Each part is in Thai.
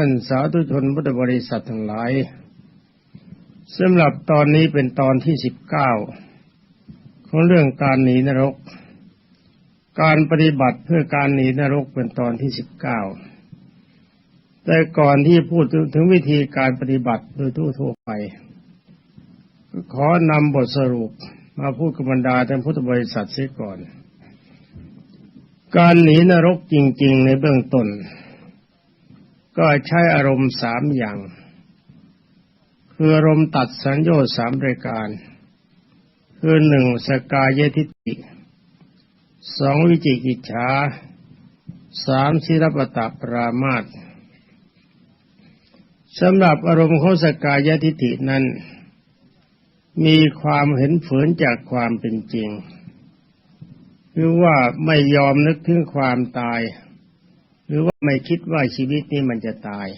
ท่านสาธุชนพุทธบริษัททั้งหลายสำหรับตอนนี้เป็นตอนที่สิบเก้าของเรื่องการหนีนรก การปฏิบัติเพื่อการหนีนรกเป็นตอนที่สิบเก้าแต่ก่อนที่พูดถึงวิธีการปฏิบัติโดยทั่วๆไปขอนำบทสรุปมาพูดกับบรรดาท่านพุทธบริษัทเสียก่อน การหนีนรกจริง ๆ ในเบื้องต้น ก็ใช้อารมณ์สามอย่าง คืออารมณ์ตัดสัญญาสามรายการ คือหนึ่งสกายทิฏฐิสองวิจิกิจฉาสามศิรปตะปรามาตสำหรับอารมณ์ของสกายทิฏฐินั้น มีความเห็นฝืนจากความเป็นจริง คือว่าไม่ยอมนึกถึงความตาย หรือว่าไม่คิดว่าชีวิตนี้มันจะตาย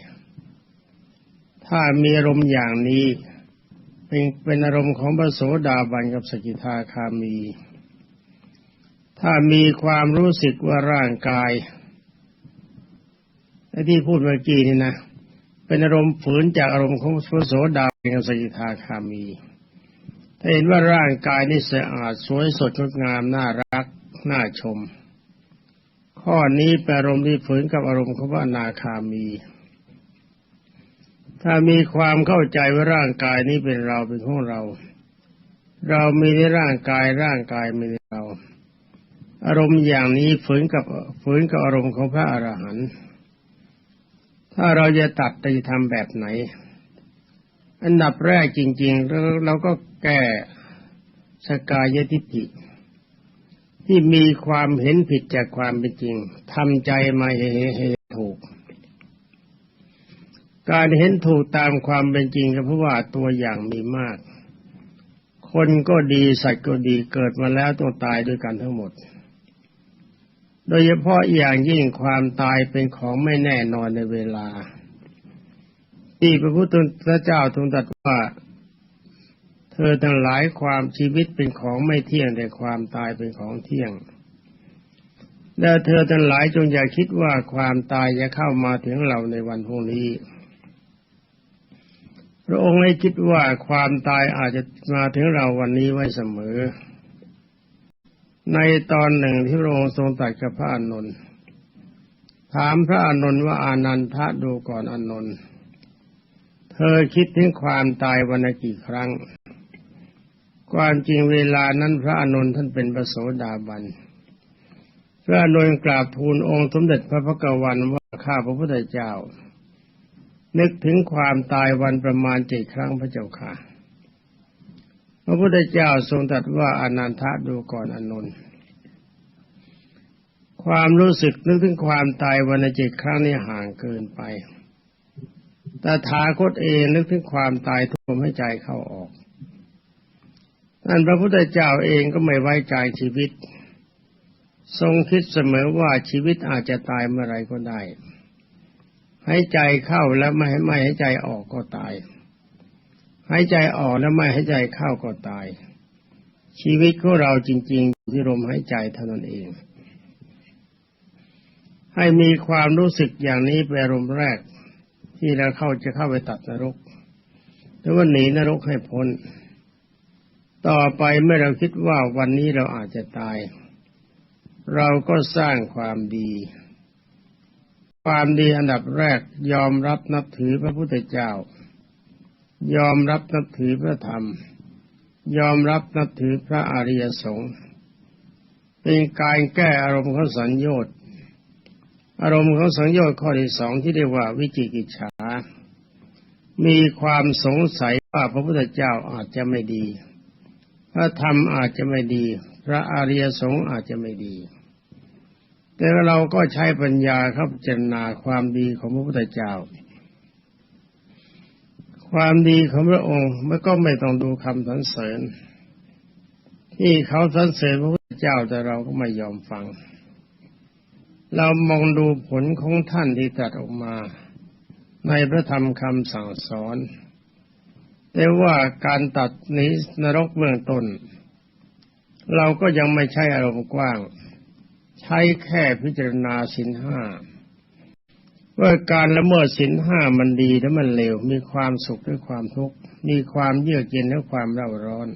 ถ้ามีอารมณ์อย่างนี้ เป็นเป็นอารมณ์ของพระโสดาบันกับสกิทาคามี ถ้ามีความรู้สึกว่าร่างกายไอ้ที่พูดเมื่อกี้นี่นะเป็นอารมณ์ฝืนจากอารมณ์ของพระโสดาบันกับสกิทาคามีถ้าเห็นว่าร่างกายนี่สะอาดสวยสดงดงามน่ารักน่าชม ข้อนี้เป็นอารมณ์ที่ฝืนกับอารมณ์ของพระนาคามี ถ้ามีความเข้าใจว่าร่างกายนี้เป็นเราเป็นของเรา เรามีในร่างกายร่างกายมีในเรา อารมณ์อย่างนี้ฝืนกับฝืนกับอารมณ์ของพระอรหันต์ถ้าเราจะตัดจะทำแบบไหน อันดับแรกจริงๆเราเราก็แก้สกายทิฏฐิ ที่มีความเห็นผิดจากความเป็นจริงทำใจมาเห็นถูก การเห็นถูกตามความเป็นจริงก็เพราะว่าตัวอย่างมีมาก คนก็ดีสัตว์ก็ดีเกิดมาแล้วต้องตายด้วยกันทั้งหมด โดยเฉพาะอย่างยิ่งความตายเป็นของไม่แน่นอนในเวลา ที่พระพุทธเจ้าทรงตรัสว่า เธอทั้งหลายความชีวิตเป็นของไม่เที่ยงแต่ความตายเป็นของเที่ยง และเธอทั้งหลายจงอย่าคิดว่าความตายจะเข้ามาถึงเราในวันพรุ่งนี้ พระองค์ให้คิดว่าความตายอาจจะมาถึงเราวันนี้ไว้เสมอ ในตอนหนึ่งที่พระองค์ทรงตรัสกับพระอานนท์ถามพระอานนท์ว่าอานันทะดูก่อนอานนท์เธอคิดถึงความตายวันกี่ครั้ง ความจริงเวลานั้นพระอนุนท่านเป็นพระโสดาบัน พระอนุนกราบทูลองค์สมเด็จพระพักวันว่าข้าพระพุทธเจ้า นึกถึงความตายวันประมาณเจ็ดครั้งพระเจ้าค่ะ พระพุทธเจ้าทรงตรัสว่าอนันทะดูก่อนอนุนความรู้สึกนึกถึงความตายวันเจ็ดครั้งนี่ห่างเกินไป แต่ทาคตเองนึกถึงความตายทุกลมให้ใจเข้าออก ท่านพระพุทธเจ้าเองก็ไม่ไว้ใจชีวิต ทรงคิดเสมอว่าชีวิตอาจจะตายเมื่อไรก็ได้หายใจเข้าแล้วไม่ให้ไม่หายใจออกก็ตายหายใจออกแล้วไม่หายใจเข้าก็ตาย ชีวิตของเราจริง ๆ ที่ลมหายใจเท่านั้นเอง ให้มีความรู้สึกอย่างนี้เป็นอารมแรก ที่เราเข้าจะเข้าไปตัดนรกหรือว่าหนีนรกให้พ้น ต่อไปเมื่อเราคิดว่าวันนี้เราอาจจะตาย เราก็สร้างความดี ความดีอันดับแรกยอมรับนับถือพระพุทธเจ้า ยอมรับนับถือพระธรรม ยอมรับนับถือพระอริยสงฆ์เป็นการแก้อารมณ์ของสัญญต์อารมณ์ของสัญญต์ข้อที่สองที่เรียกว่าวิจิกิจฉา มีความสงสัยว่าพระพุทธเจ้าอาจจะไม่ดี พระธรรมอาจจะไม่ดี พระอริยสงฆ์อาจจะไม่ดี แต่เราก็ใช้ปัญญาครับเจรณาความดีของพระพุทธเจ้า ความดีของพระองค์มันก็ไม่ต้องดูคำสรรเสริญ ที่เขาสรรเสริญพระพุทธเจ้าแต่เราก็ไม่ยอมฟัง เรามองดูผลของท่านที่ตรัสออกมา ในพระธรรมคำสั่งสอน แต่ว่าการตัดนี้นรกเบื้องต้น เราก็ยังไม่ใช่อารมณ์กว้าง ใช้แค่พิจารณาสินห้าว่าการละเมิดศีลห้ามันดีและมันเลวมีความสุขหรือความทุกข์มีความเยือกเย็นและความเร่าร้อน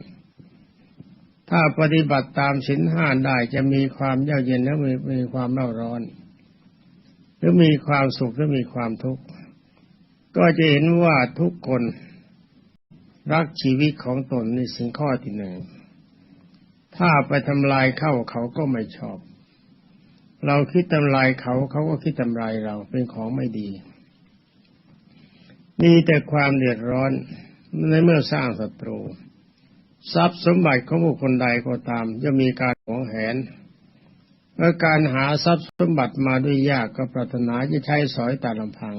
ถ้าปฏิบัติตามศีลห้าได้จะมีความเยือกเย็นและมีมีความเร่าร้อน หรือมีความสุขหรือมีความทุกข์ก็จะเห็นว่าทุกคน รักชีวิตของตนในสิ่งข้อที่หนึ่ง ถ้าไปทำลายเข้าเขาก็ไม่ชอบ เราคิดทำลายเขาเขาก็คิดทำลายเราเป็นของไม่ดี มีแต่ความเดือดร้อนในเมื่อสร้างศัตรู ทรัพย์สมบัติของบุคคลใดก็ตามจะมีการหวงแหนเมื่อการหาทรัพย์สมบัติมาด้วยยากก็ปรารถนาจะใช้สอยต่ลำพัง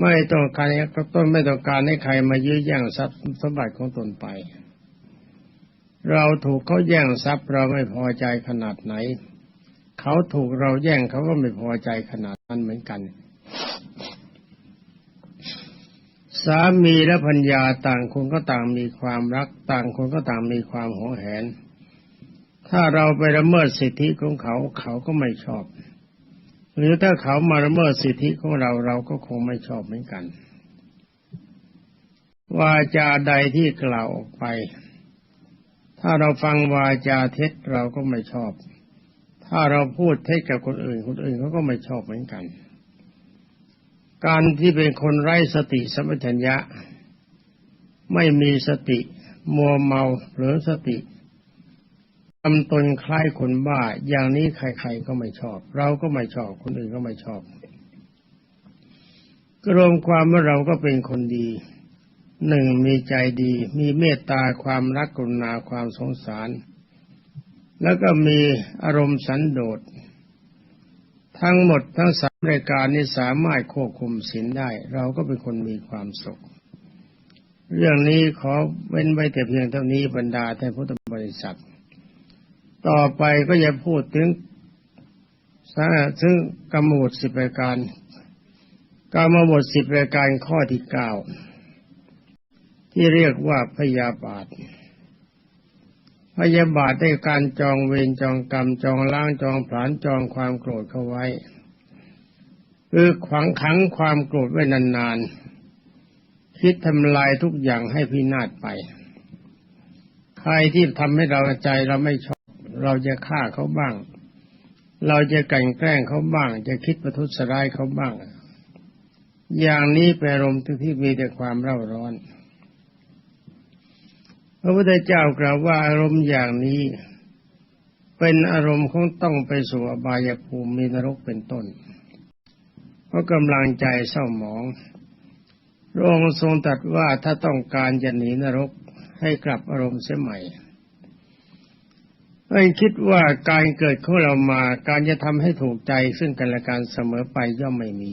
ไม่ต้องการก็ต้นไม่ต้องการให้ใครมายื้อแย่งทรัพย์สมบัติของตนไป เราถูกเขาแย่งทรัพย์เราไม่พอใจขนาดไหน เขาถูกเราแย่งเขาก็ไม่พอใจขนาดนั้นเหมือนกัน สามีและพัญญาต่างคนก็ต่างมีความรัก ต่างคนก็ต่างมีความหวงแหน ถ้าเราไปละเมิดสิทธิของเขาเขาก็ไม่ชอบ หรือถ้าเขามาละเมิดสิทธิของเราเราก็คงไม่ชอบเหมือนกันวาจาใดที่กล่าวออกไป ถ้าเราฟังวาจาเท็จเราก็ไม่ชอบ ถ้าเราพูดเท็จกับคนอื่น คนอื่นเขาก็ไม่ชอบเหมือนกัน การที่เป็นคนไร้สติสัมปชัญญะ ไม่มีสติ มัวเมาหรือสติ ทำตนคล้ายคนบ้า อย่างนี้ใครๆก็ไม่ชอบ เราก็ไม่ชอบ คนอื่นก็ไม่ชอบก็รวมความว่าเราก็เป็นคนดีหนึ่งมีใจดี มีเมตตาความรักกรุณาความสงสาร แล้วก็มีอารมณ์สันโดษทั้งหมดทั้งสามรายการนี้สามารถควบคุมศีลได้ เราก็เป็นคนมีความสุข เรื่องนี้ขอเว้นไว้แต่เพียงเท่านี้บรรดาท่านพุทธบริษัท ต่อไปก็จะพูดถึงซึ่งกำหนดสิบรายการกรรมบทสิบรายการข้อที่เก้าที่เรียกว่าพยาบาท พยาบาทได้การจองเวรจองกรรมจองล้างจองผลาญจองความโกรธเข้าไว้คือขวังขังความโกรธไว้นานๆ คิดทำลายทุกอย่างให้พินาศไป ใครที่ทำให้เราใจเราไม่ชอบ เราจะฆ่าเขาบ้าง เราจะกันแกล้งเขาบ้าง จะคิดประทุษร้ายเขาบ้าง อย่างนี้เป็นอารมณ์ที่มีแต่ความเร่าร้อน พระพุทธเจ้ากล่าวว่าอารมณ์อย่างนี้ เป็นอารมณ์ของต้องไปสู่อบายภูมิมีนรกเป็นต้น เพราะกำลังใจเศร้าหมองพระองค์ทรงตรัสว่าถ้าต้องการจะหนีนรกให้กลับอารมณ์เสียใหม่ ไม่คิดว่าการเกิดของเรามาการจะทำให้ถูกใจซึ่งกันและกันเสมอไปย่อมไม่มี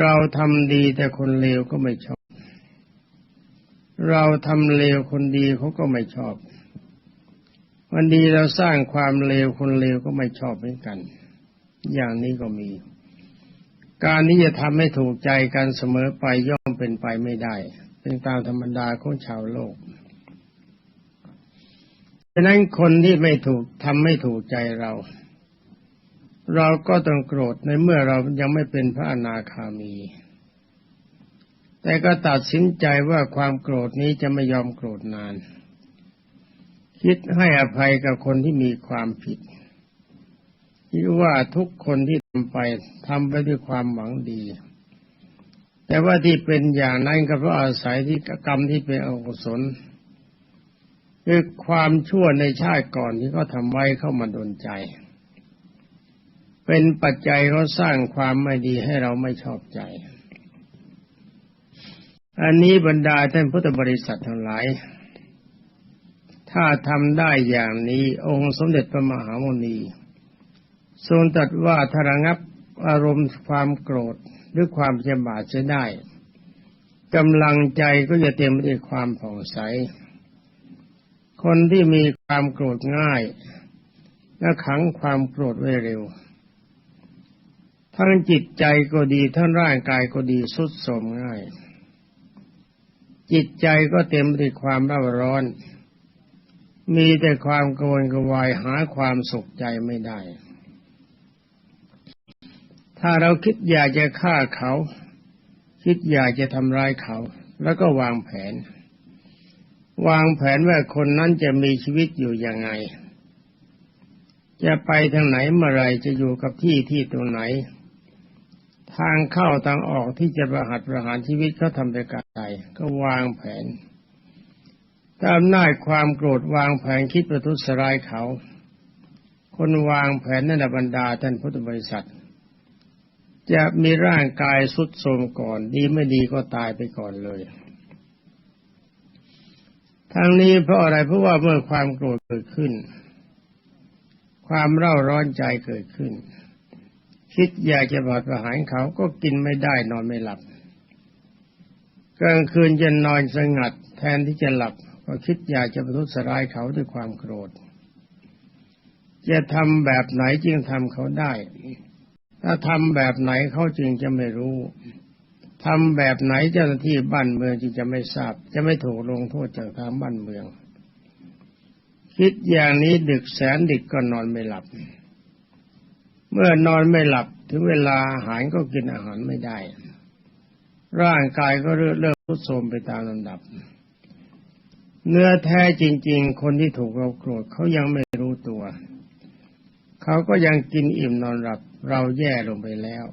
เราทำดีแต่คนเลวก็ไม่ชอบ เราทำเลวคนดีเขาก็ไม่ชอบ วันดีเราสร้างความเลวคนเลวก็ไม่ชอบเหมือนกัน อย่างนี้ก็มี การนี้จะทำให้ถูกใจกันเสมอไปย่อมเป็นไปไม่ได้ เป็นตามธรรมดาของชาวโลก ฉะนั้นคนที่ไม่ถูกทำไม่ถูกใจเรา เราก็ต้องโกรธในเมื่อเรายังไม่เป็นพระอนาคามี แต่ก็ตัดสินใจว่าความโกรธนี้จะไม่ยอมโกรธนาน คิดให้อภัยกับคนที่มีความผิดคิดว่าทุกคนที่ทำไปทำไปด้วยความหวังดี แต่ว่าที่เป็นอย่างนั้นก็เพราะอาศัยที่กรรมที่เป็นอกุศล คือความชั่วในชาติก่อนที่เขาทำไว้เข้ามาดนใจ เป็นปัจจัยเขาสร้างความไม่ดีให้เราไม่ชอบใจ อันนี้บรรดาท่านพุทธบริษัททั้งหลาย ถ้าทำได้อย่างนี้องค์สมเด็จพระมหาโมนีทรงตรัสว่าถ้าระงับอารมณ์ความโกรธหรือความเจ็บาดจะได้กำลังใจก็จะเต็มไปด้วยความผ่องใส คนที่มีความโกรธง่าย และขังความโกรธไว้เร็ว ทั้งจิตใจก็ดีทั้งร่างกายก็ดีสุดโทมง่าย จิตใจก็เต็มไปด้วยความร้อนร้อน มีแต่ความกระวนกวายหาความสุขใจไม่ได้ ถ้าเราคิดอยากจะฆ่าเขา คิดอยากจะทำร้ายเขา แล้วก็วางแผน วางแผนว่าคนนั้นจะมีชีวิตอยู่ยังไง จะไปทางไหนเมื่อไรจะอยู่กับที่ที่ตรงไหน ทางเข้าทางออกที่จะประหัตประหารชีวิตเขาทำไปกาใดก็วางแผนตามหน้าความโกรธวางแผนคิดประทุษร้ายเขา คนวางแผนนั่นบรรดาท่านพุทธบริษัท จะมีร่างกายสุดโทรมก่อน ดีไม่ดีก็ตายไปก่อนเลย ทั้งนี้เพราะอะไรเพราะว่าเมื่อความโกรธเกิดขึ้น ความเร่าร้อนใจเกิดขึ้น คิดอยากจะบาดประหารเขาก็กินไม่ได้นอนไม่หลับกลางคืนจะนอนสงัด แทนที่จะหลับ ก็คิดอยากจะประทุษร้ายเขาด้วยความโกรธ จะทำแบบไหนจึงทำเขาได้ ถ้าทำแบบไหนเขาจึงจะไม่รู้ ทำแบบไหนเจ้าหน้าที่บ้านเมืองจึงจะไม่ทราบ จะไม่ถูกลงโทษจากทางบ้านเมือง คิดอย่างนี้ดึกแสนดึกก็นอนไม่หลับ เมื่อนอนไม่หลับถึงเวลาอาหารก็กินอาหารไม่ได้ ร่างกายก็เริ่มเริ่มทุดโทรมไปตามลำดับ เนื้อแท้จริง ๆ คนที่ถูกเราโกรธเขายังไม่รู้ตัว เขาก็ยังกินอิ่มนอนหลับ เราแย่ลงไปแล้ว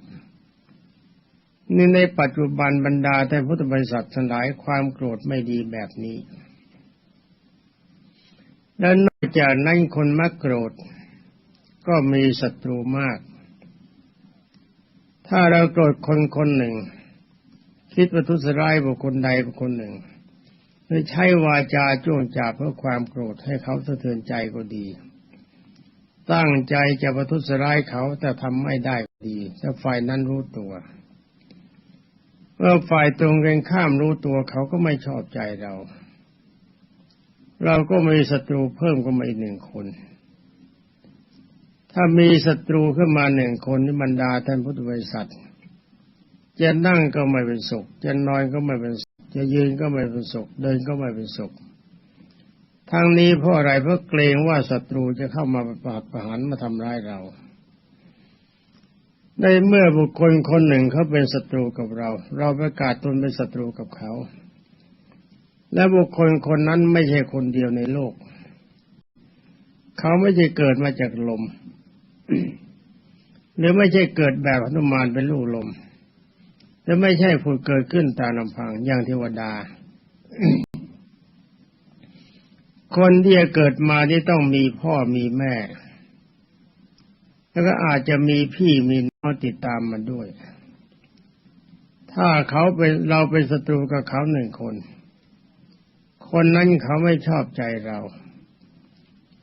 นี่ในปัจจุบันบรรดาแต่พุทธบริษัททั้งหลายความโกรธไม่ดีแบบนี้ และนอกจากนั้นคนมักโกรธ ก็มีศัตรูมาก ถ้าเราโกรธคนคนหนึ่ง คิดว่าทุสร้ายบุคคลใดบุคคลหนึ่งคือใช้วาจาจ้วงจับเพื่อความโกรธให้เขาสะเทือนใจก็ดี ตั้งใจจะประทุษร้ายเขาแต่ทำไม่ได้ก็ดีถ้าฝ่ายนั้นรู้ตัว เมื่อฝ่ายตรงกันข้ามรู้ตัวเขาก็ไม่ชอบใจเรา เราก็มีศัตรูเพิ่มก็มาอีกหนึ่งคน ถ้ามีศัตรูขึ้นมาหนึ่งคนนี่บรรดาท่านพุทธบริษัทจะนั่งก็ไม่เป็นสุข จะนอนก็ไม่เป็นสุข จะยืนก็ไม่เป็นสุข เดินก็ไม่เป็นสุขทั้งนี้เพราะอะไรเพราะเกรงว่าศัตรูจะเข้ามาปราดประหารมาทำร้ายเรา ในเมื่อบุคคลคนหนึ่งเขาเป็นศัตรูกับเรา เราประกาศตนเป็นศัตรูกับเขา และบุคคลคนนั้นไม่ใช่คนเดียวในโลก เขาไม่ใช่เกิดมาจากลม หรือไม่ใช่เกิดแบบหนุมานเป็นลูกลมจะไม่ใช่ผุดเกิดขึ้นตามลำพังอย่างเทวดา คนที่จะเกิดมาที่ต้องมีพ่อมีแม่ แล้วก็อาจจะมีพี่มี น้องติดตามมาด้วย ถ้าเขาเป็นเราเป็นศัตรูกับเขาหนึ่งคน คนนั้นเขาไม่ชอบใจเรา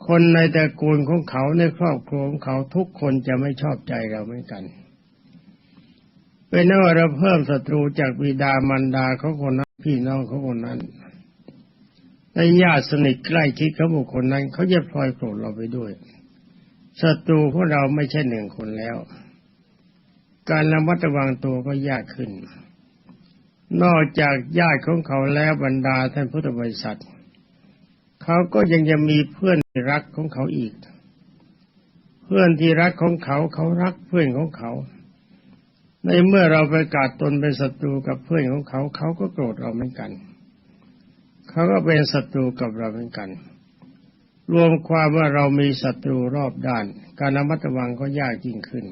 คนในตระกูลของเขาในครอบครัวของเขาทุกคนจะไม่ชอบใจเราเหมือนกัน เป็นว่าเราเพิ่มศัตรูจากบิดามารดาเขาคนนั้นพี่น้องเขาคนนั้นในญาติสนิทใกล้ชิดเขาบุคคลนั้น เขาจะพลอยโกรธเราไปด้วยศัตรูของเราไม่ใช่หนึ่งคนแล้ว การระมัดระวังตัวก็ยากขึ้น นอกจากญาติของเขาแล้วบรรดาท่านพุทธบริษัท เขาก็ยังจะมีเพื่อนรักของเขาอีก เพื่อนที่รักของเขาเขารักเพื่อนของเขา ในเมื่อเราประกาศตนเป็นศัตรูกับเพื่อนของเขา เขาก็โกรธเราเหมือนกัน เขาก็เป็นศัตรูกับเราเหมือนกัน รวมความว่าเรามีศัตรูรอบด้าน การระมัดระวังก็ยากยิ่งขึ้น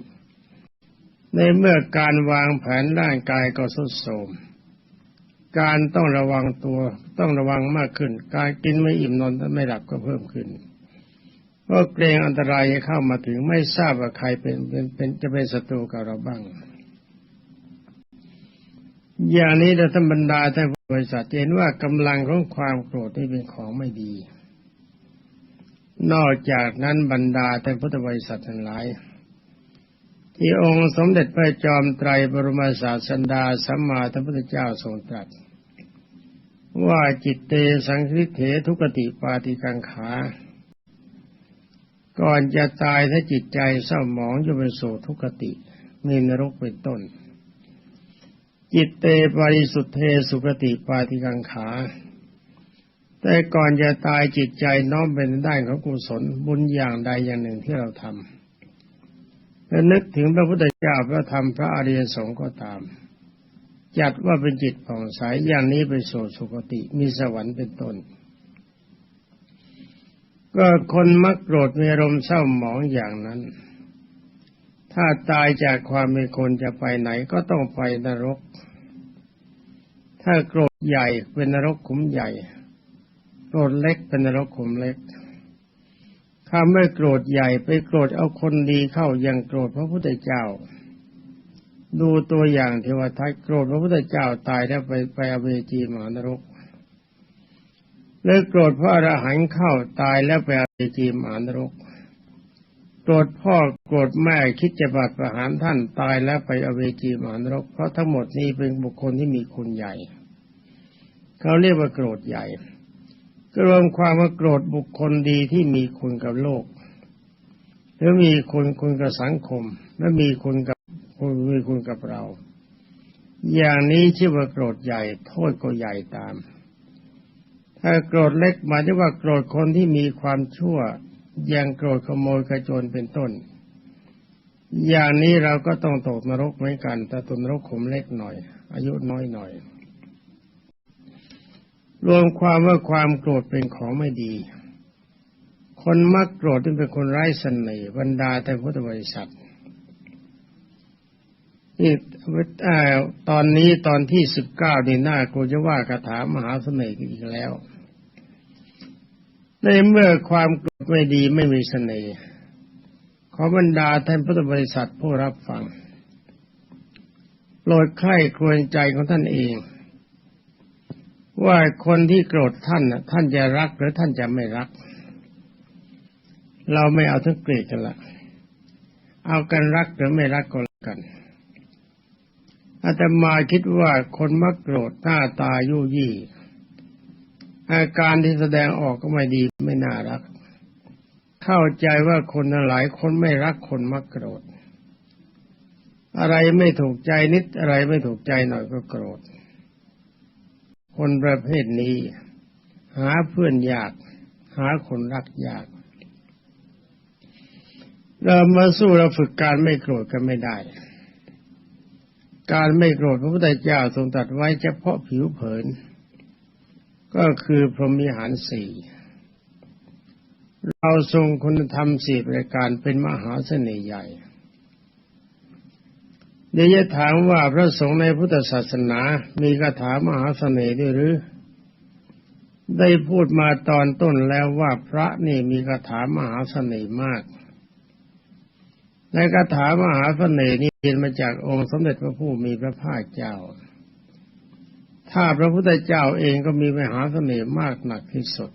ในเมื่อการวางแผนร่างกายก็สุดโทมการต้องระวังตัวต้องระวังมากขึ้น การกินไม่อิ่มนอนไม่หลับก็เพิ่มขึ้นเพราะเกรงอันตรายจะเข้ามาถึงไม่ทราบว่าใครเป็นเป็นเป็นจะเป็นศัตรูกับเราบ้าง อย่างนี้เราท่านบรรดาท่านบริษัทเห็นว่ากำลังของความโกรธที่เป็นของไม่ดี นอกจากนั้นบรรดาท่านพุทธบริษัททั้งหลาย ที่องค์สมเด็จพระจอมไตรบรมศาสดาสัมมาสัมพุทธเจ้าทรงตรัส ว่าจิตเตสังคิเถทุกติปาติกังขา ก่อนจะตายถ้าจิตใจเศร้าหมองจะเป็นโศทุกติ มีนรกเป็นต้น จิตเตปริสุทธเทสุกติปาติกังขา แต่ก่อนจะตายจิตใจน้อมเป็นด้านของกุศลบุญอย่างใดอย่างหนึ่งที่เราทำ และนึกถึงพระพุทธเจ้าพระธรรมพระอริยสงฆ์ก็ตาม จัดว่าเป็นจิตผ่องใสอย่างนี้ไปสู่สุคติมีสวรรค์เป็นต้น ก็คนมักโกรธมีอารมณ์เศร้าหมองอย่างนั้น ถ้าตายจากความเป็นคนจะไปไหนก็ต้องไปนรก ถ้าโกรธใหญ่เป็นนรกขุมใหญ่โกรธเล็กเป็นนรกขุมเล็ก ถ้าไม่โกรธใหญ่ไปโกรธเอาคนดีเข้ายังโกรธพระพุทธเจ้า ดูตัวอย่างเทวทัตโกรธพระพุทธเจ้าตายแล้วไปไปอเวจีมหานรกเลยโกรธพระอรหันต์เข้าตายแล้วไปอเวจีมหานรก โกรธพ่อโกรธแม่คิดจะบัดประหารท่านตายแล้วไปอเวจีมหานรก เพราะทั้งหมดนี้เป็นบุคคลที่มีคุณใหญ่ เขาเรียกว่าโกรธใหญ่ ก็รวมความว่าโกรธบุคคลดีที่มีคุณกับโลกหรือมีคุณคุณกับสังคม และมีคุณกับคุณมีคุณกับเรา อย่างนี้ชื่อว่าโกรธใหญ่โทษก็ใหญ่ตาม ถ้าโกรธเล็กหมายถึงว่าโกรธคนที่มีความชั่วอย่างโกรธขโมยกระโจนเป็นต้น อย่างนี้เราก็ต้องตกนรกเหมือนกันแต่ตกนรกขมเล็กหน่อย อายุน้อยหน่อย รวมความว่าความโกรธเป็นของไม่ดี คนมักโกรธที่เป็นคนไร้เสน่ห์บรรดาแต่พุทธบริษัทนี่ตอนนี้ตอนที่สิบเก้านี่หน้ากูจะว่าคาถามหาเสน่ห์อีกแล้วในเมื่อความโกรธไม่ดีไม่มีเสน่ห์ขอบรรดาท่านพุทธบริษัทผู้รับฟังโปรดไข้ควรใจของท่านเอง ว่าคนที่โกรธท่านท่านจะรักหรือท่านจะไม่รัก เราไม่เอาทั้งเกลียดกันละเอากันรักหรือไม่รักก็แล้วกันอาตมาคิดว่าคนมักโกรธหน้าตายุ่ยี่อาการที่แสดงออกก็ไม่ดีไม่น่ารัก เข้าใจว่าคนหลายคนไม่รักคนมักโกรธ อะไรไม่ถูกใจนิดอะไรไม่ถูกใจหน่อยก็โกรธ คนประเภทนี้ หาเพื่อนยาก หาคนรักยาก เรามาสู้เราฝึกการไม่โกรธกันไม่ได้ การไม่โกรธพระพุทธเจ้าทรงตัดไว้เฉพาะผิวเผิน ก็คือพรหมิหารสี่เราทรงคุณธรรมสี่ประการเป็นมหาเสน่ห์ใหญ่ เดี๋ยวจะถามว่าพระสงฆ์ในพุทธศาสนา มีคาถามหาเสน่ห์ด้วยหรือ ได้พูดมาตอนต้นแล้วว่าพระนี่มีคาถามหาเสน่ห์มาก ในคาถามหาเสน่ห์นี้เรียนมาจากองค์สมเด็จพระผู้มีพระภาคเจ้า ถ้าพระพุทธเจ้าเองก็มีมหาเสน่ห์มากหนักที่สุด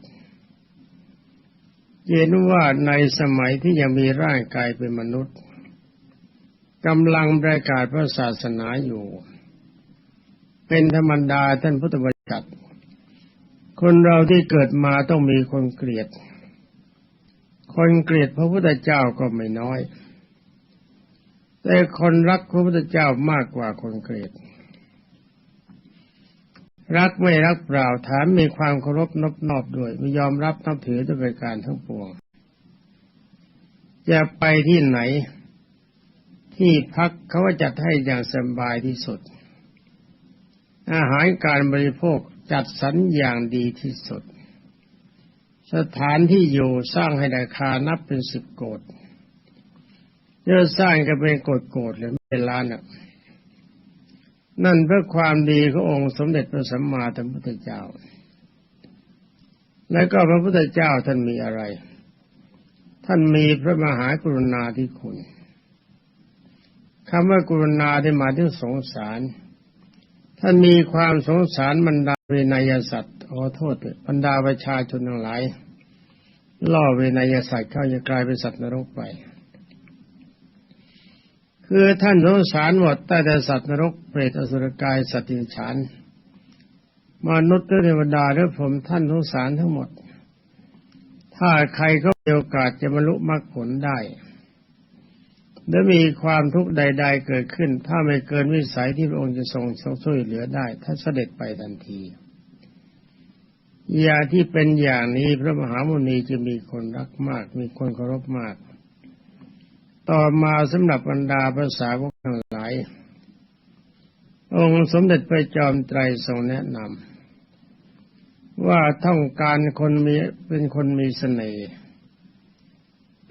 เห็นว่าในสมัยที่ยังมีร่างกายเป็นมนุษย์ กำลังประกาศพระศาสนาอยู่ เป็นธรรมดาท่านพุทธบริษัทคนเราที่เกิดมาต้องมีคนเกลียด คนเกลียดพระพุทธเจ้าก็ไม่น้อย แต่คนรักพระพุทธเจ้ามากกว่าคนเกลียด รักไม่รักเปล่าถามมีความเคารพนบนอบด้วยไม่ยอมรับนับถือด้วยการทั้งปวงจะไปที่ไหน ที่พักเขาจัดให้อย่างสบายที่สุด อาหารการบริโภคจัดสรรอย่างดีที่สุด สถานที่อยู่สร้างให้ราคานับเป็นสิบโกดเนื้อสร้างก็เป็นโกดโกดเลยไม่เป็นล้านอะนั่นเพื่อความดีขององค์สมเด็จพระสัมมาสัมพุทธเจ้า และก็พระพุทธเจ้าท่านมีอะไร ท่านมีพระมหากรุณาธิคุณ คำว่ากรุณาได้มาถึงสงสาร ท่านมีความสงสารบรรดาเวนยสัตว์ขอโทษบรรดาประชาชนทั้งหลาย ล่อเวนยสัตว์เข้าจะกลายเป็นสัตว์นรกไป คือท่านสงสารหมดแต่แต่สัตว์นรกเปรตอสุรกายสัตว์ดิฉันมนุษย์เทวดาหรือผมท่านสงสารทั้งหมด ถ้าใครเขามีโอกาสจะบรรลุมรรคผลได้ และมีความทุกข์ใด ๆ เกิดขึ้น ถ้าไม่เกินวิสัยที่พระองค์จะทรงช่วยเหลือได้ ถ้าเสด็จไปทันทีอย่าที่เป็นอย่างนี้พระมหามุนีจะมีคนรักมาก มีคนเคารพมาก ต่อมาสำหรับบรรดาภาษาวกทั้งหลายองค์สมเด็จพระจอมไตรทรงแนะนำว่าต้องการคนมีเป็นคนมีเสน่ห์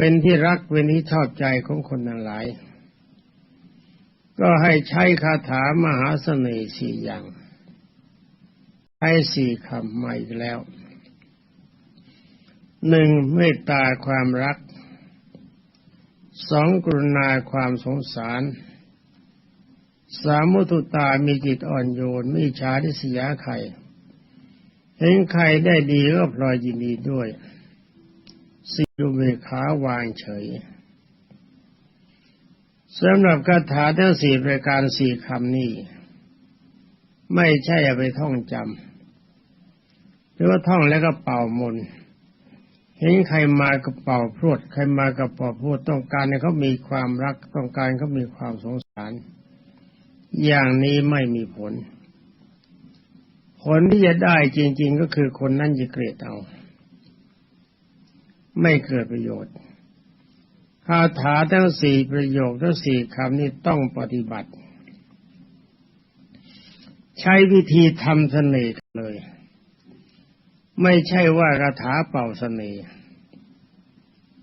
เป็นที่รักเป็นที่ชอบใจของคนทั้งหลาย ก็ให้ใช้คาถามหาเสน่ห์สี่อย่างให้สี่คำใหม่แล้วหนึ่งเมตตาความรักสองกรุณาความสงสารสามมุตุตามีจิตอ่อนโยนไม่ชาทิสยาใครเห็นใครได้ดีก็พลอยยินดีด้วย สิรุเบขาวางเฉยสำหรับคาถาทั้งสี่ประการสี่คำนี้ ไม่ใช่ไปท่องจำหรือว่าท่องแล้วก็เป่ามนเห็นใครมาก็เป่าพรวดใครมาก็เป่าพรวดต้องการให้เขามีความรักต้องการเขามีความสงสาร อย่างนี้ไม่มีผล ผลที่จะได้จริง ๆ ก็คือคนนั้นจะเกลียดเอา ไม่เกิดประโยชน์คาถาทั้งสี่ประโยคทั้งสี่คำนี้ต้องปฏิบัติ ใช้วิธีทำเสน่ห์เลย ไม่ใช่ว่าคาถาเป่าเสน่ห์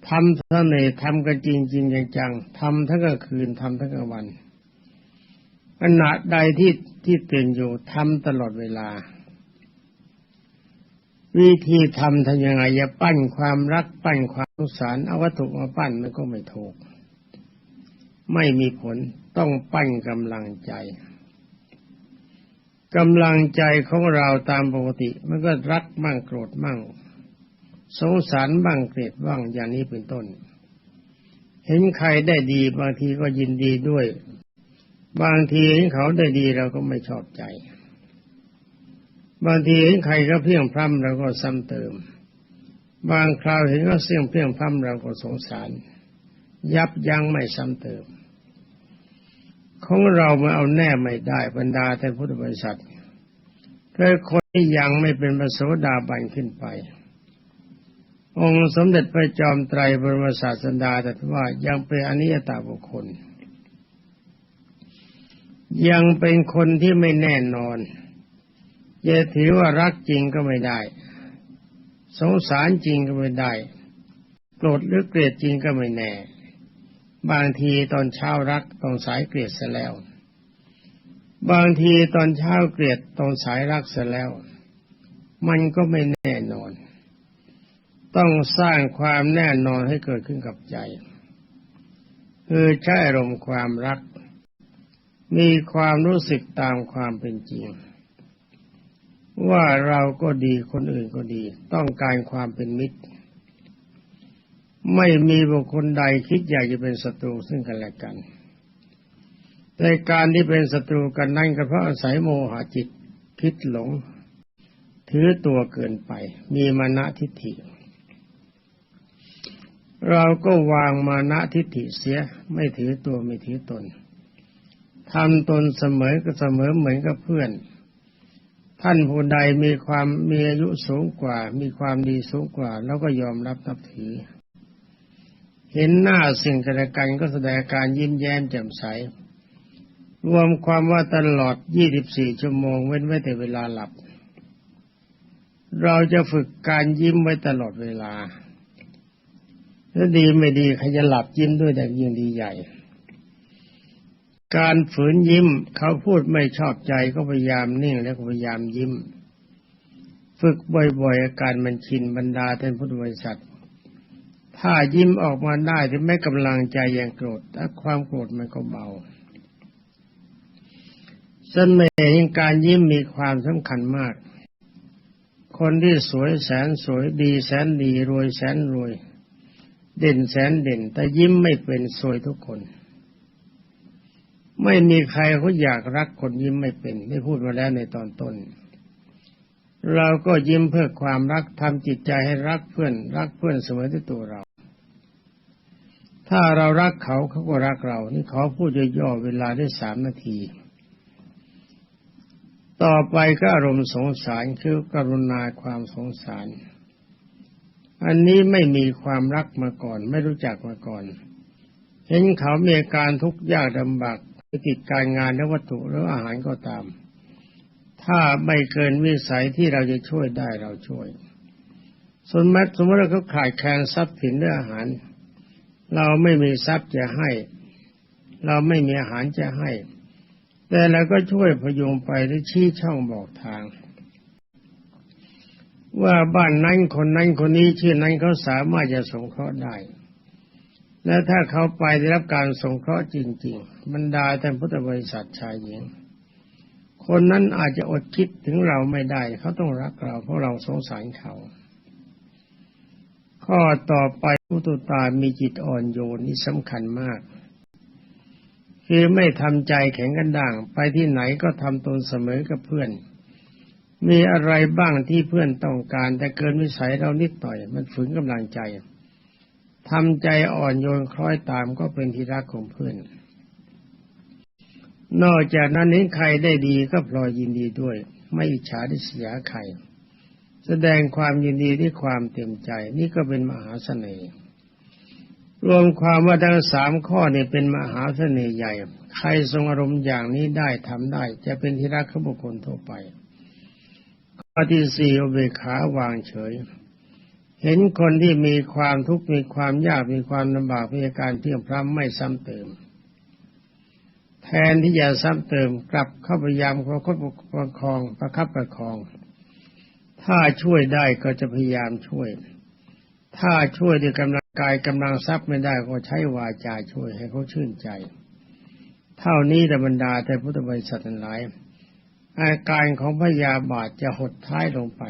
ทำเสน่ห์ทำกันจริงจริงจังๆทำทั้งกลางคืนทำทั้งกลางวันขณะใดที่ที่ตื่นอยู่ทำตลอดเวลา วิธีทำทำยังไงอย่าปั้นความรักปั้นความสงสารเอาวัตถุมาปั้นมันก็ไม่ถูก ไม่มีผลต้องปั้นกำลังใจกำลังใจของเราตามปกติ มันก็รักบ้างโกรธบ้างสงสารบ้างเกลียดบ้างอย่างนี้เป็นต้น เห็นใครได้ดีบางทีก็ยินดีด้วย บางทีเห็นเขาได้ดีเราก็ไม่ชอบใจ บางทีเห็นใครก็เพียงพร่ำเราก็ซ้ำเติม บางคราวเห็นก็เสี่ยงเพียงพร่ำเราก็สงสาร ยับยั้งไม่ซ้ำเติม ของเรามาเอาแน่ไม่ได้บรรดาแต่พุทธบริษัทเพื่คนที่ยังไม่เป็นพระโสดาบันขึ้นไป องค์สมเด็จพระจอมไตรบรมศาสดาแต่ว่ายังเป็นอนิยตาบุคคล ยังเป็นคนที่ไม่แน่นอน จะถือว่ารักจริงก็ไม่ได้ สงสารจริงก็ไม่ได้โกรธหรือเกลียดจริงก็ไม่แน่ บางทีตอนเช้ารักตอนสายเกลียดเสียแล้ว บางทีตอนเช้าเกลียดตอนสายรักเสียแล้ว มันก็ไม่แน่นอน ต้องสร้างความแน่นอนให้เกิดขึ้นกับใจ คือใช้อารมณ์ความรัก มีความรู้สึกตามความเป็นจริง ว่าเราก็ดีคนอื่นก็ดี ต้องการความเป็นมิตร ไม่มีบุคคลใดคิดอยากจะเป็นศัตรูซึ่งกันและกันในการที่เป็นศัตรูกันนั่นก็เพราะอาศัยโมหะจิตคิดหลง ถือตัวเกินไป มีมานะทิฏฐิ เราก็วางมานะทิฏฐิเสียไม่ถือตัวไม่ถือตนทำตนเสมอก็เสมอเหมือนกับเพื่อน ท่านผู้ใดมีความมีอายุสูงกว่า มีความดีสูงกว่า แล้วก็ยอมรับนับถือ เห็นหน้าสิ่งกันกันก็แสดงการยิ้มแย้มแจ่มใส รวมความว่าตลอด 24 ชั่วโมงเว้นไว้แต่เวลาหลับ เราจะฝึกการยิ้มไว้ตลอดเวลาถ้าดีไม่ดีใครจะหลับยิ้มด้วยแต่ยิ่งดีใหญ่ การฝืนยิ้ม เขาพูดไม่ชอบใจก็พยายามนิ่งแล้วก็พยายามยิ้ม ฝึกบ่อยๆอาการมันชินบรรดาท่านพุทธบริษัท ถ้ายิ้มออกมาได้ที่ไม่กำลังใจย่งโกรธถ้าความโกรธมันก็เบาเสน่ห์แห่งการยิ้มมีความสำคัญมาก คนที่สวยแสนสวยดีแสนดีรวยแสนรวย เด่นแสนเด่น แต่ยิ้มไม่เป็นสวยทุกคน ไม่มีใครเขาอยากรักคนยิ้มไม่เป็น ได้พูดมาแล้วในตอนต้น เราก็ยิ้มเพื่อความรักทำจิตใจให้รักเพื่อน รักเพื่อนเสมอที่ตัวเรา ถ้าเรารักเขาเขาก็รักเรา นี่ขอพูดย่อๆเวลาได้สามนาที ต่อไปก็อารมณ์สงสารคือกรุณาความสงสาร อันนี้ไม่มีความรักมาก่อน ไม่รู้จักมาก่อนเห็นเขามีอาการทุกข์ยากลำบาก ติดการงานและวัตถุหรืออาหารก็ตาม ถ้าไม่เกินวิสัยที่เราจะช่วยได้เราช่วย ส่วนแม้สมมติเราเขาขาดแคลนทรัพย์สินหรืออาหาร เราไม่มีทรัพย์จะให้ เราไม่มีอาหารจะให้ แต่เราก็ช่วยพยุงไปหรือชี้ช่องบอกทาง ว่าบ้านนั้นคนนั้นคนนี้ชื่อนั้นเขาสามารถจะสงเคราะห์ได้ และถ้าเขาไปได้รับการสงเคราะห์จริง ๆ บรรดาท่านพุทธบริษัทชายหญิง คนนั้นอาจจะอดคิดถึงเราไม่ได้ เขาต้องรักเราเพราะเราสงสารเขา ข้อต่อไปผู้ตุตามีจิตอ่อนโยนนี่สำคัญมากคือไม่ทำใจแข็งกันด่าง ไปที่ไหนก็ทำตนเสมอกับเพื่อน มีอะไรบ้างที่เพื่อนต้องการ แต่เกินวิสัยเรานิดหน่อย มันฝืนกำลังใจ ทำใจอ่อนโยนคล้อยตามก็เป็นที่รักของเพื่อน นอกจากนั้นเห็นใครได้ดีก็พลอยยินดีด้วย ไม่อิจฉาดิษยใคร แสดงความยินดีด้วยความเต็มใจ นี่ก็เป็นมหาเสน่ห์รวมความว่าทั้งสามข้อนี้เป็นมหาเสน่ห์ใหญ่ ใครทรงอารมณ์อย่างนี้ได้ทำได้ จะเป็นที่รักของบุคคลทั่วไปข้อที่สี่อเบขาวางเฉย เห็นคนที่มีความทุกข์มีความยากมีความลำบากมีอาการเที่ยงพร้ำไม่ซ้ำเติม แทนที่จะซ้ำเติมกลับเข้าพยายามประคับประคองประคับประคอง ถ้าช่วยได้ก็จะพยายามช่วย ถ้าช่วยด้วยกำลังกายกำลังทรัพย์ไม่ได้ก็ใช้วาจาช่วยให้เขาชื่นใจ เท่านี้แต่บรรดาแต่พุทธบริษัทหลายอาการของพยาบาทจะหดท้ายลงไป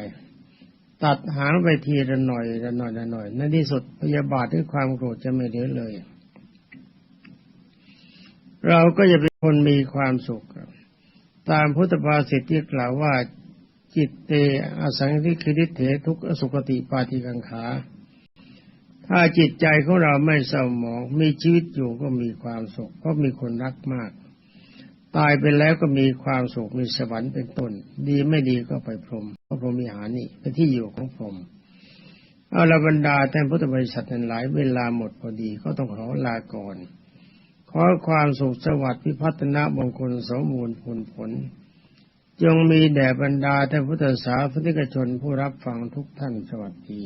ตัดหางไปทีละหน่อยละหน่อยละหน่อยในที่สุดพยาบาทด้วยความโกรธจะไม่เหลือเลย เราก็จะเป็นคนมีความสุข ตามพุทธภาษิตที่กล่าวว่าจิตเตอสังทิคิริเถทุกอสุคติปาติกังขา ถ้าจิตใจของเราไม่เศร้าหมองมีชีวิตอยู่ก็มีความสุขเพราะมีคนรักมาก ตายไปแล้วก็มีความสุขมีสวรรค์เป็นต้น ดีไม่ดีก็ไปพรหมเพราะพรหมิหารนี่เป็นที่อยู่ของพรหมเอาละบรรดาแท่านพุทธบริษัททั้งหลายเวลาหมดพอดีก็ต้องขอลาก่อน ขอความสุขสวัสดิ์พิพัฒนาบงคลสมบูรณ์ผลผล จงมีแด่บรรดาแท่านพุทธศาสนิกชนผู้รับฟังทุกท่านสวัสดี